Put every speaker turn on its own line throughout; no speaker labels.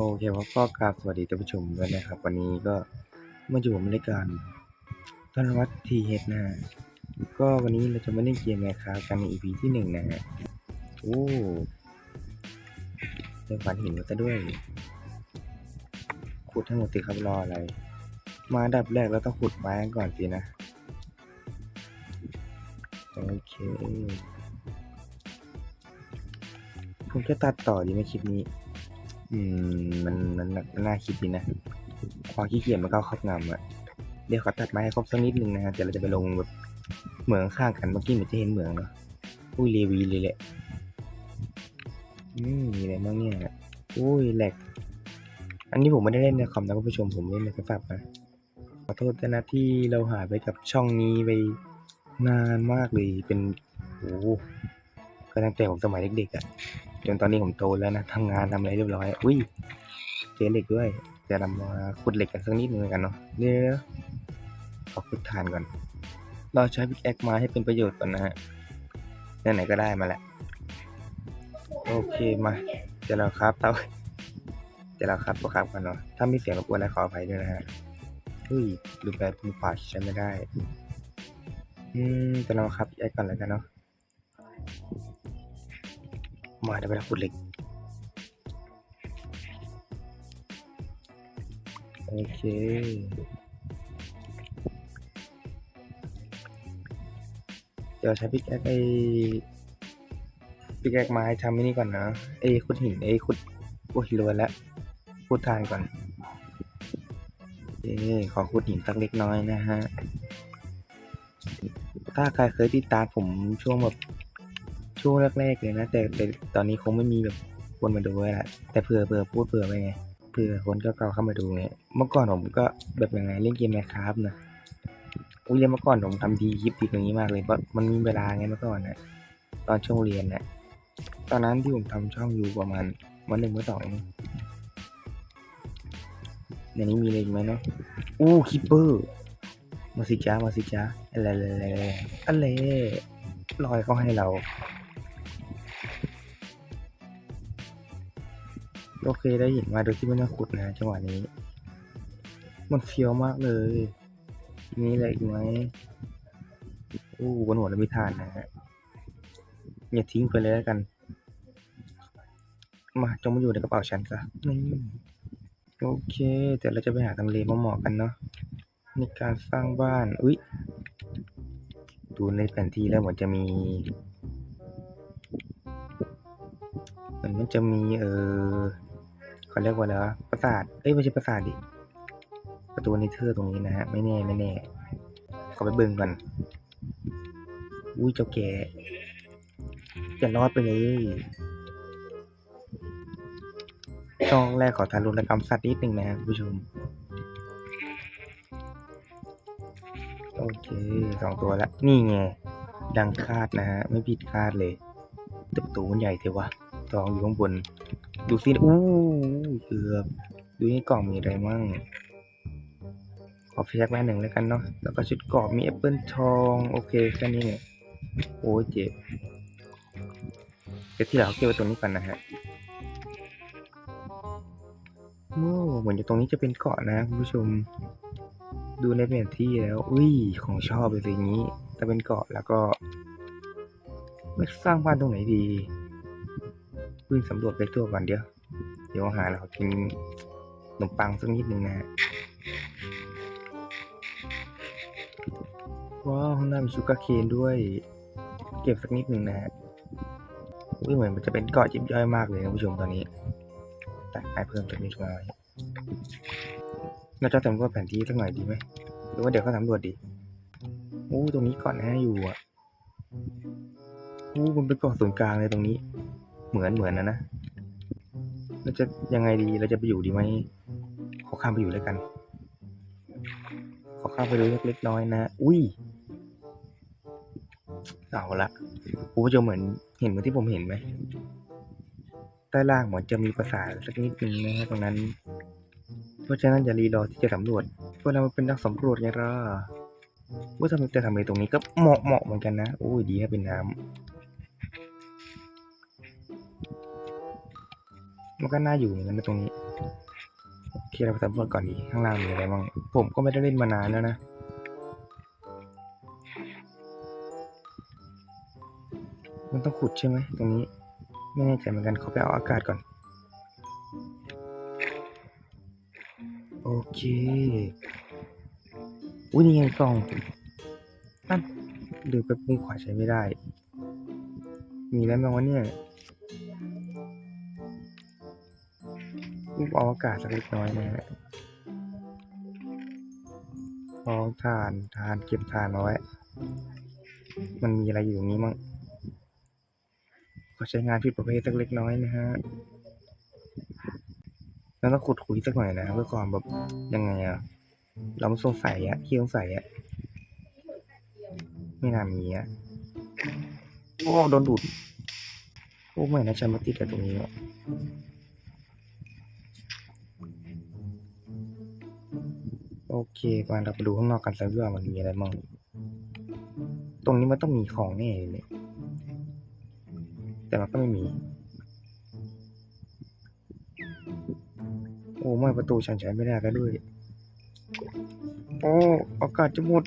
โอเคครับก็กราบสวัสดีท่านผู้ชมด้วยนะครับ วันนี้ก็มาอยู่ในรายการธนวัฒน์ทีเฮดนะก็วันนี้เราจะมาเล่นเกมแมคคากันใน EP ที่หนึ่งนะฮะโอ้ได้ฝันเห็นมาซะด้วยขุดทั้งหมดติครับรออะไร มาดับแรกเราต้องขุดไม้กันก่อนสินะโอเคผมจะตัดต่อดีไหมคลิปนี้ อืมมันมันมันน่าคิดดีนะความขี้เกียจมันก็ครอบงำอะเดี๋ยวขอตัดไม้ให้ครบสักนิดนึงนะฮะเดี๋ยวเราจะไปลงแบบเหมืองข้างกันเมื่อกี้เหมือนจะเห็นเหมืองเนาะอุ้ยเลวีเลยแหละอืมมีอะไรบ้างเนี่ยอุ้ยแหลกอันนี้ผมไม่ได้เล่นในคอมนะคุณผู้ชมผมเล่นในโทรศัพท์นะขอโทษนะที่เราหายไปกับช่องนี้ไปนานมากเลยเป็นโอ้ก็ตั้งแต่ผมสมัยเด็กๆอะ จนตอนนี้ผมโตแล้วนะทำงานทำอะไรเรียบร้อย อุ้ยเจอเหล็กด้วย จะนำมาขุดเหล็กกันสักนิดนึงกันเนาะเดี๋ยวขอขุดฐานก่อน เราใช้พิกแอคมาให้เป็นประโยชน์ก่อนนะฮะไหนๆก็ได้มาแล้วโอเคมาเดี๋ยวเราครับเตาเดี๋ยวเราครับตัวครับกันเนาะถ้ามีเสียงรบกวนอะไรขออภัยด้วยนะฮะอุ้ยลืมไปปุ่มขวาใช้ไม่ได้ อืมเดี๋ยวเราครับพิกแอคก่อนแล้วกันเนาะ มาเดี๋ยวไปทำขุดเหล็กโอเคเดี๋ยวใช้พิกแอคไอพิกแอคไม้ทำไอ้นี่ก่อนนะไอขุดหินไอขุดโอ้ยรวยแล้วขุดทานก่อนเอ้ขอขุดหินสักเล็กน้อยนะฮะถ้าใครเคยติดตามผมช่วงแบบ ช่วงแรกๆเลยนะ แต่แต่ตอนนี้คงไม่มีแบบคนมาดูแล้วละแต่เผื่อเผื่อพูดเผื่อไปไงเผื่อคนเก่าเข้ามาดูไงเมื่อก่อนผมก็แบบยังไงเล่นเกมแมคครับนะอุ้ยเมื่อก่อนผมทำดีคลิปดีอย่างนี้มากเลยเพราะมันมีเวลาไงเมื่อก่อนนะตอนช่วงเรียนนะตอนนั้นที่ผมทำช่องอยู่ประมาณวันหนึ่งวันสองในนี้มีอะไรอีกไหมเนาะอู้คิปเปอร์มาสิจ้ามาสิจ้าอะไรอะไรอะไรอะไรลอยเขาให้เรา โอเคได้เห็นมาโดยที่ไม่ต้องขุดนะจังหวะนี้ มันเฟี้ยวมากเลย มีอะไรอีกไหมโอ้บนหัวเรามีฐานนะฮะอย่าทิ้งไปเลยแล้วกัน มาจงมาอยู่ในกระเป๋าฉันซะนี่โอเคเดี๋ยวเราจะไปหาทำเลเหมาะกันเนาะในการสร้างบ้าน อุ๊ย ดูในแผนที่แล้วเหมือนจะมีเหมือนมันจะมีเออ เขาเรียกว่าอะไรวะปราสาทเอ้ยไม่ใช่ปราสาทดิประตูเนเธอร์ตรงนี้นะฮะไม่แน่ไม่แน่ขอไปเบิ่งก่อนอุ้ยเจ้าแก่จะรอดไปเลยช่องแรกขอทารุณกรรมสัตว์นิดหนึ่งนะคุณผู้ชม โอเคสองตัวแล้วนี่ไง ดังคาดนะฮะ ไม่ผิดคาดเลยตประตูมันใหญ่เทวะ ทองอยู่ข้างบน ดูสิอู้ เกือบดูในกล่องมีอะไรมั่ง ขอไฟแช็กแม่หนึ่งแล้วกันเนาะ แล้วก็ชุดเกรอบมีแอปเปิลทอง โอเคแค่นี้เนี่ย โอ้เจ็บเดี๋ยวที่เหลือเอาเก็บไว้ตรงนี้ก่อนนะฮะโอ้เหมือนจะตรงนี้จะเป็นเกาะนะคุณผู้ชม ดูในแผนที่แล้ว อุ้ย ของชอบเลยสิอย่างนี้ แต่เป็นเกาะแล้วก็ไม่สร้างบ้านตรงไหนดีวิ่งสำรวจไปทั่วก่อนเดียว เดี๋ยวหาเรากินขนมปังสักนิดนึงนะฮะว้าวข้างหน้ามีชูการ์เคนด้วย เก็บสักนิดนึงนะฮะอุ้ยเหมือนมันจะเป็นเกาะยิบย่อยมากเลยนะผู้ชมตอนนี้ตัดไม้เพิ่มสักนิดหน่อยเราจะสำรวจแผนที่สักหน่อยดีไหมหรือว่าเดี๋ยวเขาสำรวจดีอู้ตรงนี้เก่อนนะอยู่อะอู้มันเป็นเกาะศูนย์กลางเลยตรงนี้ เหมือนเหมือนนะนะ เราจะยังไงดีเราจะไปอยู่ดีไหมขอข้ามไปอยู่แล้วกัน ขอข้ามไปดูเล็กๆน้อยนะอุ้ยเอาละคุณผู้ชมเหมือนเห็นเหมือนที่ผมเห็นไหมใต้ล่างเหมือนจะมีภาษาทสักนิดนึงนะฮะตรงนั้น เพราะฉะนั้นอย่ารีรอที่จะสำรวจเพราะเราเป็นนักสำรวจไงล่ะว่าทำไมจะทำอะไรตรงนี้ก็เหมาะเหมาะเหมือนกันนะโอ้ยดีนะเป็นน้ำ มันก็น่าอยู่เหมือนกันนะตรงนี้โอเคเราไปสำรวจก่อนดีข้างล่างมีอะไรบ้างผมก็ไม่ได้เล่นมานานแล้วนะมันต้องขุดใช่ไหมตรงนี้ ไม่แน่ใจเหมือนกันเขาไปเอาอากาศก่อน โอเคอุ้ยนี่ไงกล่องนั่นลืมไปปุ่งขวาใช้ไม่ได้ มีแล้วบ้างวะเนี่ย รูปอวกาศสักเล็กน้อยนะฮะพองทานทานเก็บทานเอาไว้ มันมีอะไรอยู่ตรงนี้มั่งขอใช้งานผิดประเภทสักเล็กน้อยนะฮะแล้วต้องขุดคุยสักหน่อยนะเพื่อความแบบยังไงอะเราไม่สงสัยอะที่สงสัยอะไม่น่ามีอะโอ้โดนดูดโอ้ไม่นะฉันมาติดกับตรงนี้เนี่ย โอเคก่อนเราไปดูข้างนอกกันสักว่ามันมีอะไรมั่งตรงนี้มันต้องมีของแน่เลยแต่มันก็ไม่มี โอ้ไม่ประตูฉันใช้ไม่ได้แล้วด้วยโอ้อากาศจะหมด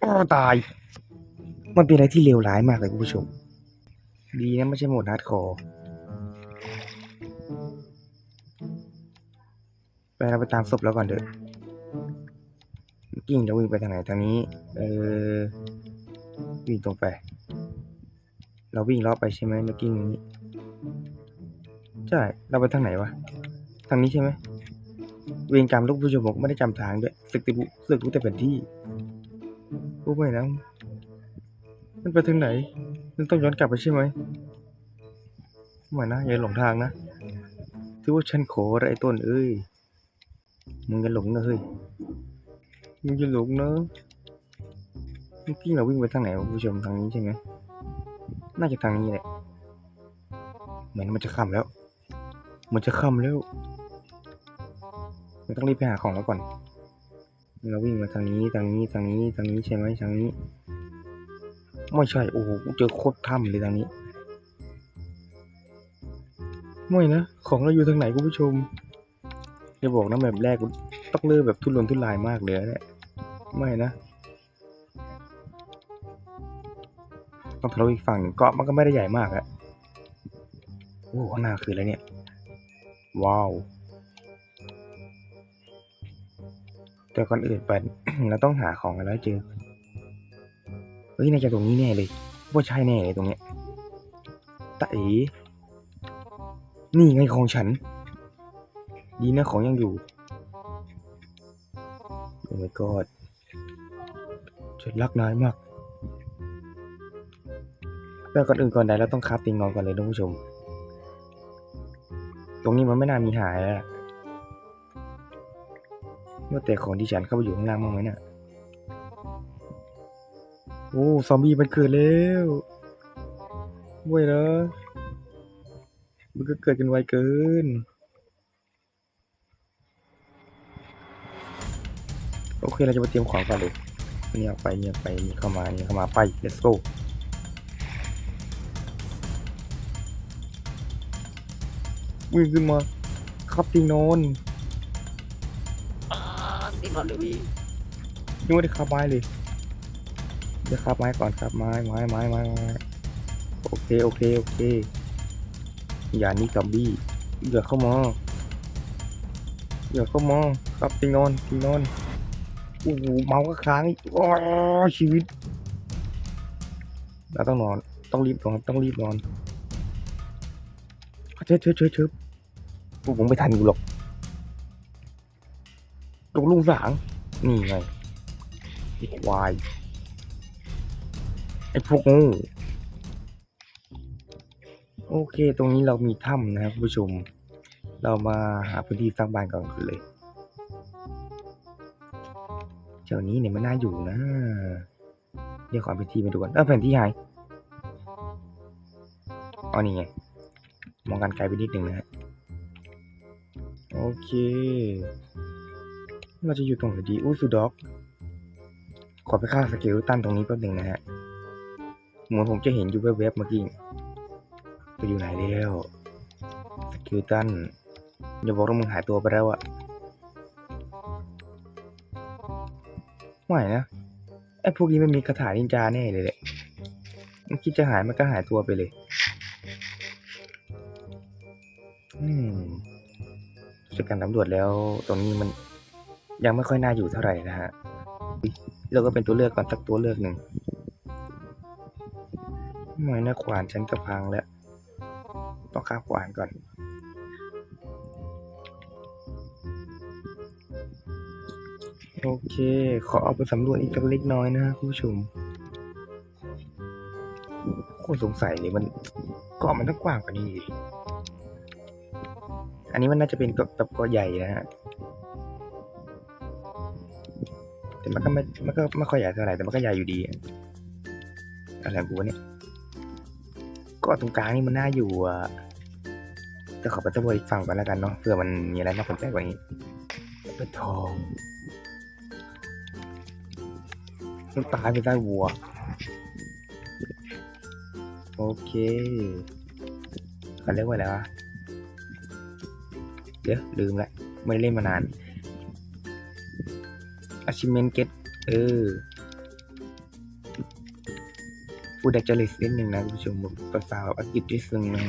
โอ้ตาย มันเป็นอะไรที่เลวร้ายมากเลยคุณผู้ชม ดีนะไม่ใช่โหมดฮาร์ดคอร์ไปเราไปตามศพแล้วก่อนเถอ กิ่งจะวิ่งไปทางไหนทางนี้ เออ วิ่งตรงไป เราวิ่งเลาะไปใช่ไหมเมื่อกี้นี้ ใช่ เราไปทางไหนวะ ทางนี้ใช่ไหม เวรกรรมลูกผู้ชมผมก็ไม่ได้จำทางด้วยสึกติบุสึกรู้แต่แผนที่โอ้ไม่นะมันไปทางไหน มันต้องย้อนกลับไปใช่ไหมไม่นะอย่าหลงทางนะ ถือว่าฉันขออะไรต้นเอ้ย มึงอย่าหลงนะเฮ้ย มึงอย่าหลงนะเมื่อกี้เราวิ่งไปทางไหนวะคุณผู้ชมทางนี้ใช่ไหมน่าจะทางนี้แหละ เหมือนมันจะค่ำแล้ว มันจะค่ำแล้วเราต้องรีบไปหาของแล้วก่อน เราวิ่งมาทางนี้ทางนี้ทางนี้ทางนี้ใช่ไหมทางนี้ ไม่ใช่ โอ้โห เจอโคตรถ้ำเลยทางนี้ ไม่นะ ของเราอยู่ทางไหนคุณผู้ชม อย่าบอกนะแบบแรกต้องเลือกแบบทุรนทุรายมากเลยนะเนี่ยไม่นะต้องทะลุอีกฝั่งเกาะมันก็ไม่ได้ใหญ่มากอะโอ้ข้างหน้าคืออะไรเนี่ย ว้าว แต่ก่อนอื่นไปเราต้องหาของอะไรให้เจอ เฮ้ย น่าจะตรงนี้แน่เลยว่าใช่แน่เลยตรงเนี้ยตะเอ๋นี่ไงของฉัน ดีนะของยังอยู่ โอ้ my god ฉันรักนายมากแต่ก่อนอื่นก่อนใดเราต้องคาฟติงนอนก่อนเลยท่านผู้ชม ตรงนี้มันไม่น่ามีหายแล้วล่ะเมื่อแต่ของที่ฉันเข้าไปอยู่ข้างล่างบ้างไหมเนี่ยโอ้ซอมบี้มันเกิดแล้วเว้ยนะมันก็เกิดกันไวเกิน โอเคเราจะไปเตรียมของก่อนเลยนี่เอาไปนี่เอาไปนี่เข้ามานี่เข้ามาไป let's go วิ่งขึ้นมาขับตีนอนตีนอนเลยพี่ยังไม่ได้ขับไม้เลยเดี๋ยวขับไม้ก่อนขับไม้ไม้ไม้ไม้ไม้โอเคโอเคโอเคอย่านี่กับบี้อย่าเข้ามาอย่าเข้ามาขับตีนอนตีนอนโอ้โหเมาก็ค้างโอ้ชีวิตเราต้องนอน ต้องรีบนอน ต้องรีบนอนเชิดเชิดเชิดเชิดพวกผมไม่ทันกูหรอกตรงลุงสาง นี่ไงไอ้ควาย ไอ้พวกงูโอเค ตรงนี้เรามีถ้ำนะครับคุณผู้ชม เรามาหาพื้นที่สร้างบ้านก่อนกันเลย เจ้านี้เนี่ยมันน่าอยู่นะ เดี๋ยวขอพื้นที่ไปดูก่อนเออแผนที่หายอ๋อนี่ไง มองกันไกลไปนิดหนึ่งนะฮะ โอเค เราจะอยู่ตรงไหนดี อู้สุด็อก ขอไปฆ่าสเกลตันตรงนี้แป๊บหนึ่งนะฮะ เหมือนผมจะเห็นอยู่แวบๆเมื่อกี้ไปอยู่ไหนแล้วสเกคิวตันอย่าบอกว่ามึงหายตัวไปแล้วอะ ไม่นะไอ้พวกนี้มันมีคาถานินจาแน่เลยแหละมันคิดจะหายมันก็หายตัวไปเลยอืมจากการสำรวจแล้วตรงนี้มันยังไม่ค่อยน่าอยู่เท่าไหร่นะฮะเราก็เป็นตัวเลือกก่อนสักตัวเลือกหนึ่งไม่นะขวานฉันก็พังแล้วต้องคาขวานก่อน โอเค ขอเอาไปสำรวจอีกสักเล็กน้อยนะฮะคุณผู้ชมโคตรสงสัยเลยมันเกาะมันต้องกว้างกว่านี้ดิอันนี้มันน่าจะเป็นเกาะแบบเกาะใหญ่นะฮะแต่มันก็ไม่มันก็ไม่ค่อยใหญ่เท่าไหร่แต่มันก็ใหญ่อยู่ดีอะไรกูวะเนี่ยกาะตรงกลางนี่มันน่าอยู่อะแต่ขอไปสำรวจอีกฝั่งก่อนแล้วกันเนาะเพื่อมันมีอะไรน่าสนใจกว่านี้เป็นทอง มันตายไปได้วัว โอเคเขาเรียกว่าอะไรวะเดี๋ยวลืมละไม่ได้เล่นมานาน achievement get เออฟูดแดกจะเลสนิดนึงนะคุณผู้ชมภาษาแบบอังกฤษนิดนึงนะ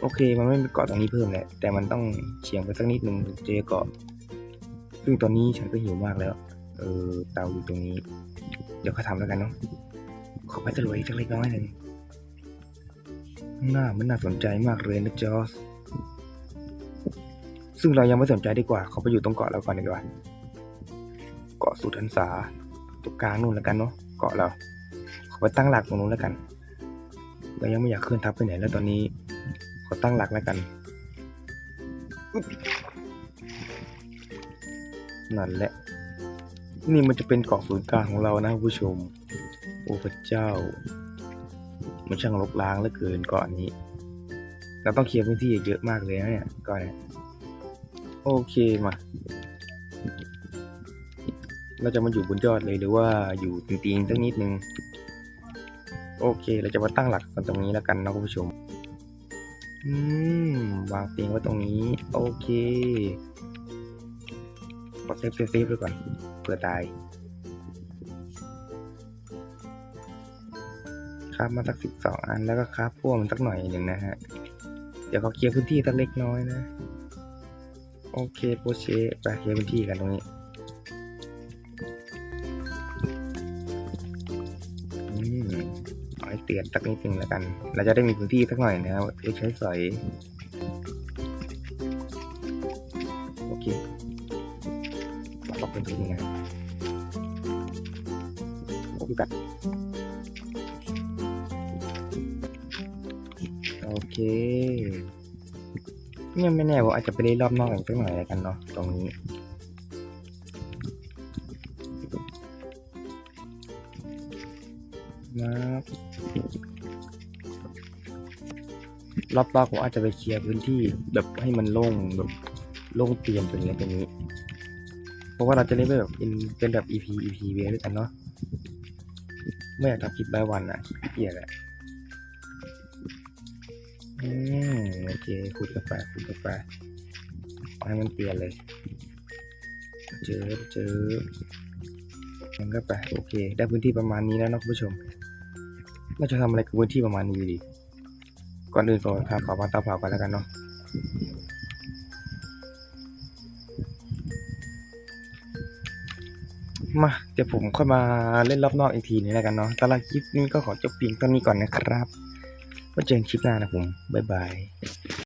โอเค มันไม่มีเกาะตรงนี้เพิ่มแหละ แต่มันต้องเฉียงไปสักนิดนึงถึงเจอเกาะ ซึ่งตอนนี้ฉันก็หิวมากแล้ว เออเตาอยู่ตรงนี้ เดี๋ยวเขาทำแล้วกันเนาะขอไปตะลุยสักเล็กน้อยหนึ่งน้ามันน่าสนใจมากเลยนะจอสซึ่งเรายังไม่สนใจดีกว่าเขาไปอยู่ตรงเกาะเราก่อนดีกว่า เกาะสุทันสาตรงกลางนู่นแล้วกันเนาะเกาะเรา ขอไปตั้งหลักตรงนู้นแล้วกัน เรายังไม่อยากขึ้นทับไปไหนแล้วตอนนี้ ขอตั้งหลักแล้วกันนั่นแหละ นี่มันจะเป็นเกาะศูนย์กลางของเรานะคุณผู้ชม โอ้พระเจ้า มันช่างรกร้างเหลือเกินเกาะนี้ เราต้องเคลียร์พื้นที่เยอะมากเลยนะเนี่ยเก่อนเนี่ยโอเคมา เราจะมาอยู่บนยอดเลยหรือว่าอยู่ตีนๆสักนิดนึง โอเค เราจะมาตั้งหลักกันตรงนี้แล้วกันนะคุณผู้ชม อืม วางเตียงไว้ตรงนี้ โอเคกดเซฟเซฟเซฟไว้ก่อน เผื่อตายครับมาสักสิบสองอันแล้วก็ครับพวกมันสักหน่อยหนึ่งนะฮะ เดี๋ยวเขาเคลียร์พื้นที่สักเล็กน้อยนะ โอเคโปเชไปเคลียร์พื้นที่กันตรงนี้อืมเอให้เตือนสักนิดหนึ่งแล้วกัน เราจะได้มีพื้นที่สักหน่อยนะครับไว้ใช้สอย ปรับพื้นที่นะโอ้ยกัดโอเคเนี่ยไม่แน่ว่าอาจจะไปเล่นรอบนอกอีกสักหน่อยแล้วกันเนาะตรงนี้มาบรอบนอกผมอาจจะไปเคลียร์พื้นที่แบบให้มันโล่งแบบโล่งเตียมตรงนี้ตรงนี้เพ ราะว่าเราจะเล่นแบบเป็นแบบ EP EP เวด้วยกันเนาะไม่อยากทำคลิปรายวันอะขี้เกียจอะอืมโอเคขุดกาแฟขุดกาแฟเอาให้มันเปลี่ยนเลย เจอเจอมันก็ไปโอเค ได้พื้นที่ประมาณนี้แล้วนะคุณผู้ชมเราจะทำอะไรกับพื้นที่ประมาณนี้ดี ก่อนอื่นขอทำขอวางเตาเผากันแล้วกันเนาะ มาเดี๋ยวผมค่อยมาเล่นรอบนอกอีกทีนึงแล้วกันเนาะตลาดคลิปนี้ก็ขอจบเพียงเท่านี้ก่อนนะครับไว้เจอกันคลิปหน้านะผม บ๊ายบาย